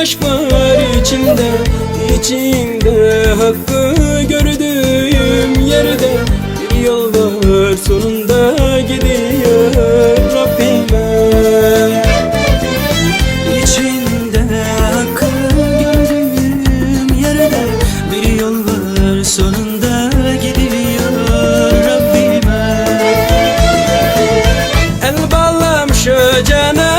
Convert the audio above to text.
aşk var içinde içinde hakkı gördüğüm yerde bir yol var sonunda gidiyor Rabbime. İçinde hakkı gördüğüm yerde Bir yol var sonunda gidiyor Rabbime. El bağlamış canan